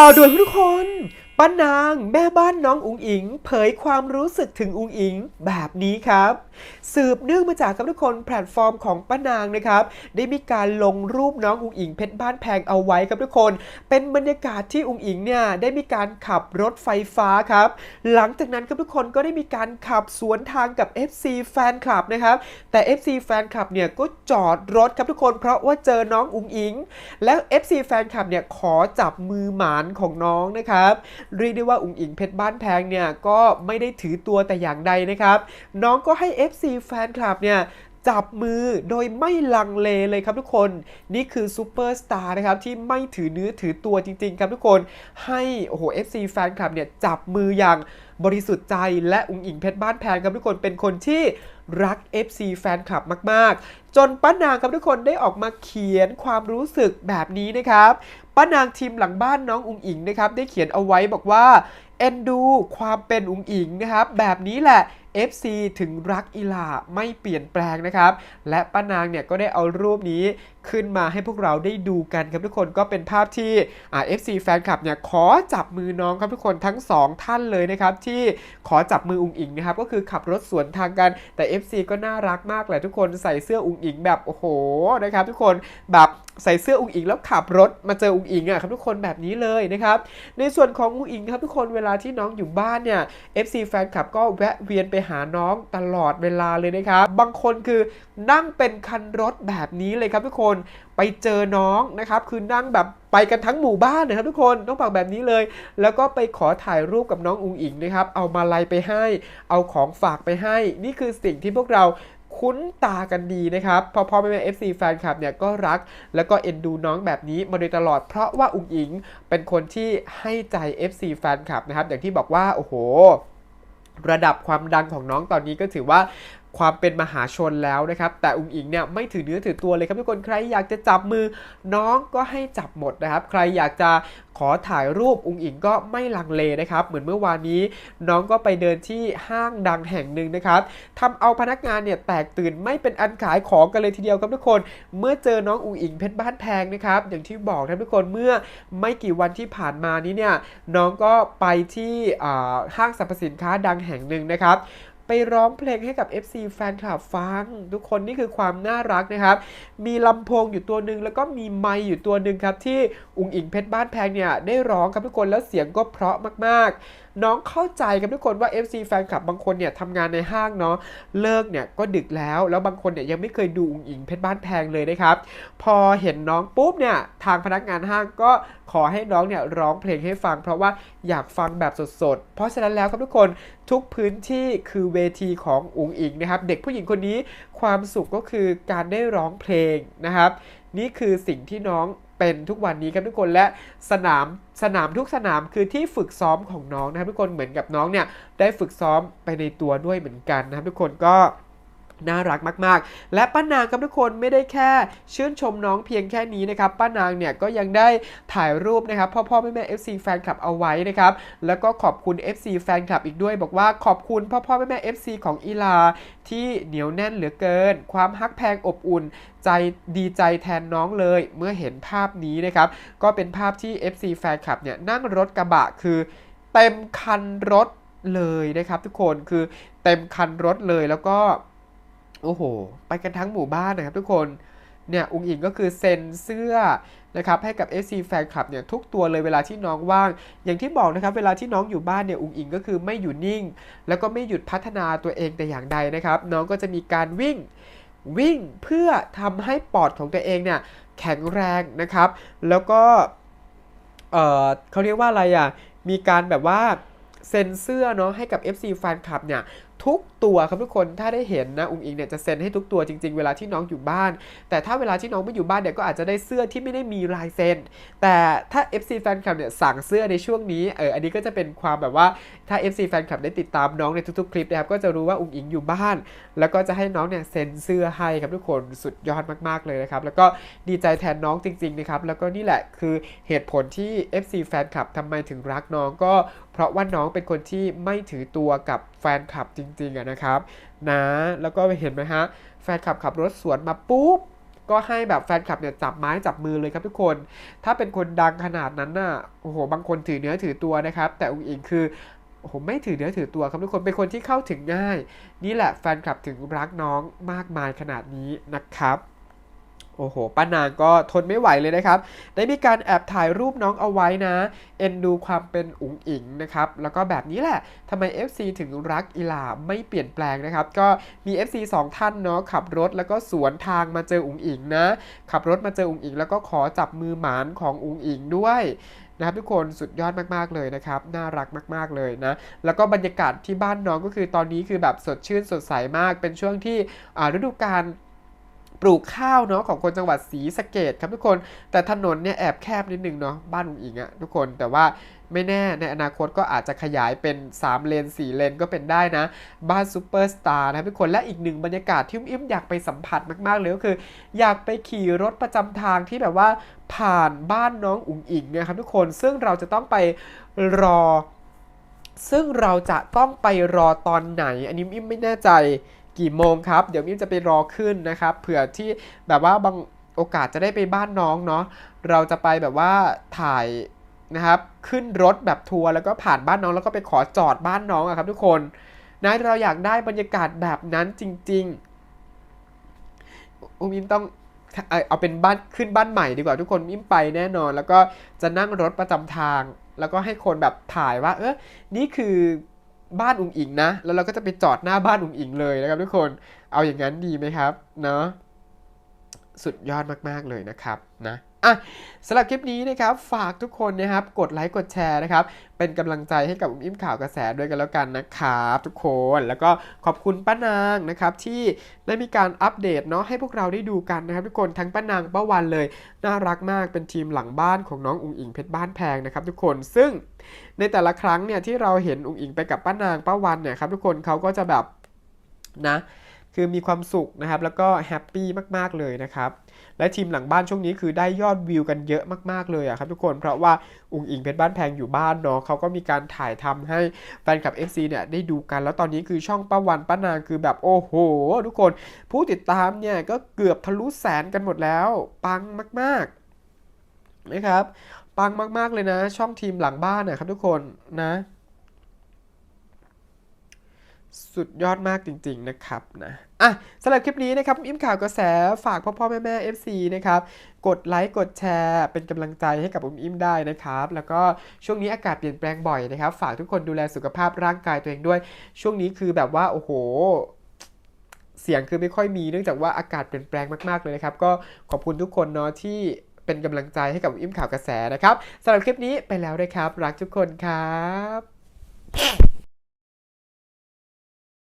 ข่าวด่วนทุกคนป้านาง แม่บ้านน้องอุ๋งอิง เผยความรู้สึกถึงอุ๋งอิงแบบนี้ครับ สืบเนื่องมาจากครับทุกคนแพลตฟอร์มของป้านางนะครับ ได้มีการลงรูปน้องอุ๋งอิงเพชรบ้านแพงเอาไว้ครับทุกคน เป็นบรรยากาศที่อุ๋งอิงเนี่ยได้มีการขับรถไฟฟ้าครับ หลังจากนั้นครับทุกคนก็ได้มีการขับสวนทางกับ FC แฟนคลับนะครับ แต่ FC แฟนคลับเนี่ยก็จอดรถครับทุกคน เพราะว่าเจอน้องอุ๋งอิง แล้ว FC แฟนคลับเนี่ยขอจับมือหมานของน้องนะครับเรียกได้ว่าอุ๋งอิงเพชรบ้านแพงเนี่ยก็ไม่ได้ถือตัวแต่อย่างใดนะครับ น้องก็ให้ FC แฟนคลับเนี่ยจับมือโดยไม่ลังเลเลยครับทุกคน นี่คือซูเปอร์สตาร์นะครับที่ไม่ถือเนื้อถือตัวจริง ๆ ครับทุกคน ให้โอ้โห FC แฟนคลับเนี่ยจับมืออย่างบริสุทธิ์ใจและอุ๋งอิงเพชรบ้านแพงครับทุกคนเป็นคนที่รัก FC แฟนคลับมาก ๆ จนป้านางครับทุกคนได้ออกมาเขียนความรู้สึกแบบนี้นะครับป้านางทีมหลังบ้านน้องอุ๋งอิงนะครับได้เขียนเอาไว้บอกว่าเอ็นดูความเป็นอุ๋งอิงนะครับแบบนี้แหละ FC ถึงรักอีหลาไม่เปลี่ยนแปลงนะครับ และป้านางเนี่ยก็ได้เอารูปนี้ขึ้นมาให้พวกเราได้ดูกันครับทุกคนก็เป็นภาพที่เอ่า FC แฟนคลับเนี่ยขอจับมือน้องครับทุกคนทั้งสองท่านเลยนะครับ ที่ขอจับมืออุ๋งอิงนะครับก็คือขับรถสวนทางกันแต่ FC ก็น่ารักมากเลยทุกคนใส่เสื้ออุ๋งอิงแบบโอ้โหนะครับทุกคนแบบใส่เสื้ออุ๋งอิงแล้วขับรถมาเจออุ๋งอิงอะครับทุกคนแบบนี้เลยนะครับในส่วนของอุ๋งอิงครับทุกคนเวลาที่น้องอยู่บ้านเนี่ย FC แฟนคลับก็แวะเวียนไปหาน้องตลอดเวลาเลยนะครับบางคนคือนั่งเป็นคันรถแบบนี้เลยครับทุกคนไปเจอน้องนะครับ คือนั่งแบบไปกันทั้งหมู่บ้านนะครับทุกคนต้องบอกแบบนี้เลย แล้วก็ไปขอถ่ายรูปกับน้องอุ๋งอิงนะครับ เอามาลัยไปให้ เอาของฝากไปให้ นี่คือสิ่งที่พวกเราคุ้นตากันดีนะครับพอพ่อแม่เอฟซีแฟนคลับเนี่ยก็รัก แล้วก็เอ็นดูน้องแบบนี้มาโดยตลอดเพราะว่าอุ๋งอิงเป็นคนที่ให้ใจ FC แฟนคลับนะครับ อย่างที่บอกว่า โอ้โห ระดับความดังของน้องตอนนี้ก็ถือว่า ความเป็นมหาชนแล้วนะครับ แต่อุงอิงเนี่ยไม่ถือเนื้อถือตัวเลยครับทุกคนใครอยากจะจับมือน้องก็ให้จับหมดนะครับ ใครอยากจะขอถ่ายรูปอุงอิงก็ไม่ลังเลนะครับ เหมือนเมื่อวานนี้น้องก็ไปเดินที่ห้างดังแห่งหนึ่งนะครับทำเอาพนักงานเนี่ยแตกตื่นไม่เป็นอันขายของกันเลยทีเดียวครับทุกคน เมื่อเจอน้องอุงอิงเพชรบ้านแพงนะครับอย่างที่บอกนะทุกคนเมื่อไม่กี่วันที่ผ่านมานี้เนี่ยน้องก็ไปที่ห้างสรรพสินค้าดังแห่งหนึ่งนะครับ ไปร้องเพลงให้กับ FC แฟนคลับฟัง ทุกคนนี่คือความน่ารักนะครับ มีลำโพงอยู่ตัวหนึ่งแล้วก็มีไมค์อยู่ตัวหนึ่งครับ ที่อุ๋งอิงเพชรบ้านแพงเนี่ยได้ร้องครับทุกคนแล้วเสียงก็เพราะมากๆ น้องเข้าใจครับทุกคนว่า FC แฟนคลับบางคนเนี่ยทำงานในห้างเนาะเลิกเนี่ยก็ดึกแล้ว แล้วบางคนเนี่ยยังไม่เคยดูอุ๋งอิงเพชรบ้านแพงเลยนะครับ พอเห็นน้องปุ๊บเนี่ยทางพนักงานห้างก็ขอให้น้องเนี่ยร้องเพลงให้ฟัง เพราะว่าอยากฟังแบบสดๆ เพราะฉะนั้นแล้วครับทุกคนทุกพื้นที่คือเวทีของอุ๋งอิงนะครับ เด็กผู้หญิงคนนี้ความสุขก็คือการได้ร้องเพลงนะครับ นี่คือสิ่งที่น้องเป็นทุกวันนี้ครับทุกคนและสนามสนามทุกสนามคือที่ฝึกซ้อมของน้องนะครับทุกคนเหมือนกับน้องเนี่ยได้ฝึกซ้อมไปในตัวด้วยเหมือนกันนะครับทุกคนก็ น่ารักมากๆ และป้านางครับทุกคนไม่ได้แค่ชื่นชมน้องเพียงแค่นี้นะครับป้านางเนี่ยก็ยังได้ถ่ายรูปนะครับพ่อพ่อแม่แม่ FC แฟนคลับเอาไว้นะครับแล้วก็ขอบคุณ FC แฟนคลับอีกด้วย บอกว่าขอบคุณพ่อพ่อแม่แม่ FC ของอีลา ที่เหนียวแน่นเหลือเกิน ความฮักแพงอบอุ่น ใจดีใจแทนน้องเลยเมื่อเห็นภาพนี้นะครับก็เป็นภาพที่ FC แฟนคลับเนี่ยนั่งรถกระบะคือเต็มคันรถเลยนะครับทุกคนคือเต็มคันรถเลยแล้วก็ โอ้โห ไปกันทั้งหมู่บ้านนะครับทุกคน เนี่ยอุงอิงก็คือเซ็นเสื้อนะครับให้กับ FC แฟนคลับเนี่ยทุกตัวเลยเวลาที่น้องว่าง อย่างที่บอกนะครับเวลาที่น้องอยู่บ้านเนี่ยอุงอิงก็คือไม่อยู่นิ่ง แล้วก็ไม่หยุดพัฒนาตัวเองแต่อย่างใดนะครับ น้องก็จะมีการวิ่งวิ่งเพื่อทำให้ปอดของตัวเองเนี่ยแข็งแรงนะครับ แล้วก็เอ่อเขาเรียกว่าอะไรอะมีการแบบว่าเซ็นเสื้อเนาะให้กับ FC แฟนคลับเนี่ย ทุกตัวครับทุกคนถ้าได้เห็นนะอุงอิงเนี่ยจะเซ็นให้ทุกตัวจริง ๆ เวลาที่น้องอยู่บ้าน แต่ถ้าเวลาที่น้องไม่อยู่บ้านเนี่ยก็อาจจะได้เสื้อที่ไม่ได้มีลายเซ็นแต่ถ้า FC แฟนคลับเนี่ยสั่งเสื้อในช่วงนี้เอออันนี้ก็จะเป็นความแบบว่าถ้า FC แฟนคลับได้ติดตามน้องในทุกๆคลิปนะครับก็จะรู้ว่าอุงอิงอยู่บ้าน แล้วก็จะให้น้องเนี่ยเซ็นเสื้อให้ครับทุกคนสุดยอดมากๆเลยนะครับแล้วก็ดีใจแทนน้องจริงๆนะครับแล้วก็นี่แหละคือเหตุผลที่ FC แฟนคลับทำไมถึงรักน้องก็ เพราะว่าน้องเป็นคนที่ไม่ถือตัวกับแฟนคลับจริงๆอะนะครับนะแล้วก็เห็นไหมฮะแฟนคลับขับรถสวนมาปุ๊บก็ให้แบบแฟนคลับเนี่ยจับไม้จับมือเลยครับทุกคน ถ้าเป็นคนดังขนาดนั้นน่ะโอ้โหบางคนถือเนื้อถือตัวนะครับ แต่อุ๋งอิงคือผมไม่ถือเนื้อถือตัวครับทุกคนเป็นคนที่เข้าถึงง่าย นี่แหละแฟนคลับถึงรักน้องมากมายขนาดนี้นะครับ โอ้โห ป้านางก็ทนไม่ไหวเลยนะครับ ได้มีการแอบถ่ายรูปน้องเอาไว้นะ เอ็นดูความเป็นอุ๋งอิงนะครับ แล้วก็แบบนี้แหละ ทำไม FC ถึงรักอีหลาไม่เปลี่ยนแปลงนะครับ ก็มี FC 2 ท่านเนาะขับรถแล้วก็สวนทางมาเจออุ๋งอิงนะ ขับรถมาเจออุ๋งอิง แล้วก็ขอจับมือหมานของอุ๋งอิงด้วยนะครับทุกคนสุดยอดมากๆเลยนะครับ น่ารักมากๆเลยนะ แล้วก็บรรยากาศที่บ้านน้องก็คือตอนนี้คือแบบสดชื่นสดใสมาก เป็นช่วงที่ฤดูกาล ปลูกข้าวเนาะของคนจังหวัดศรีสะเกดครับทุกคน แต่ถนนเนี่ยแอบแคบนิดนึงเนาะบ้านอุ๋งอิงอะทุกคนแต่ว่าไม่แน่ในอนาคตก็อาจจะขยายเป็น 3 เลน 4 เลนก็เป็นได้นะ บ้านซูเปอร์สตาร์นะทุกคนและอีกหนึ่งบรรยากาศที่อิ่มอยากไปสัมผัสมากๆเลยก็คือ อยากไปขี่รถประจำทางที่แบบว่าผ่านบ้านน้องอุ๋งอิงเนะครับทุกคนซึ่งเราจะต้องไปรอ ซึ่งเราจะต้องไปรอตอนไหน อันนี้อิ่มไม่แน่ใจ กี่โมงครับ เดี๋ยวอิ่มจะไปรอขึ้นนะครับ เผื่อที่แบบว่าบางโอกาสจะได้ไปบ้านน้องเนาะ เราจะไปแบบว่าถ่ายนะครับ ขึ้นรถแบบทัวร์แล้วก็ผ่านบ้านน้องแล้วก็ไปขอจอดบ้านน้องอะครับทุกคนนะเราอยากได้บรรยากาศแบบนั้นจริงๆ อุ้มอิมต้องเออเอาเป็นบ้านขึ้นบ้านใหม่ดีกว่าทุกคนอิมไปแน่นอน แล้วก็จะนั่งรถประจำทาง แล้วก็ให้คนแบบถ่ายว่า เออนี่คือ บ้านอุ๋งอิงนะ แล้วเราก็จะไปจอดหน้าบ้านอุ๋งอิงเลยนะครับทุกคน เอาอย่างนั้นดีไหมครับ เนาะ สุดยอดมากๆเลยนะครับนะ อะสำหรับคลิปนี้นะครับ ฝากทุกคนนะครับ กดไลค์กดแชร์นะครับ เป็นกำลังใจให้กับอุ้มอิ่มข่าวกระแสด้วยกันแล้วกันนะครับทุกคนแล้วก็ขอบคุณป้านางนะครับ ที่ได้มีการอัปเดตเนาะให้พวกเราได้ดูกันนะครับ ทุกคนทั้งป้านางป้าวันเลย น่ารักมากเป็นทีมหลังบ้านของน้องอุ๋งอิงเพชรบ้านแพงนะครับ ทุกคนซึ่งในแต่ละครั้งเนี่ยที่เราเห็นอุ๋งอิงไปกับป้านางป้าวันเนี่ยครับทุกคนเขาก็จะแบบนะ คือมีความสุขนะครับ แล้วก็แฮปปี้มากๆเลยนะครับและทีมหลังบ้านช่วงนี้คือได้ยอดวิวกันเยอะมากๆเลยอะครับทุกคนเพราะว่าอุ๋งอิงเพชรบ้านแพงอยู่บ้านเนาะเขาก็มีการถ่ายทำให้แฟนคลับ FC เนี่ยได้ดูกัน แล้วตอนนี้คือช่องป้าวันป้านางคือแบบโอ้โห ทุกคนผู้ติดตามเนี่ยก็เกือบทะลุแสนกันหมดแล้ว ปังมากๆนะครับปังมากๆเลยนะ ช่องทีมหลังบ้านนะครับทุกคนนะ สุดยอดมากจริง ๆ นะครับนะอะสำหรับคลิปนี้นะครับอิมข่าวกระแสฝากพ่อพ่อแม่แม่ FC นะครับกดไลค์กดแชร์เป็นกำลังใจให้กับอุ้มอิมได้นะครับ แล้วก็ช่วงนี้อากาศเปลี่ยนแปลงบ่อยนะครับ ฝากทุกคนดูแลสุขภาพร่างกายตัวเองด้วย ช่วงนี้คือแบบว่าโอ้โหเสียงคือไม่ค่อยมีเนื่องจากว่าอากาศเปลี่ยนแปลงมากๆเลยนะครับ ก็ขอบคุณทุกคนเนาะที่เป็นกำลังใจให้กับอิมข่าวกระแสนะครับสำหรับคลิปนี้ไปแล้วนะครับ รักทุกคนครับ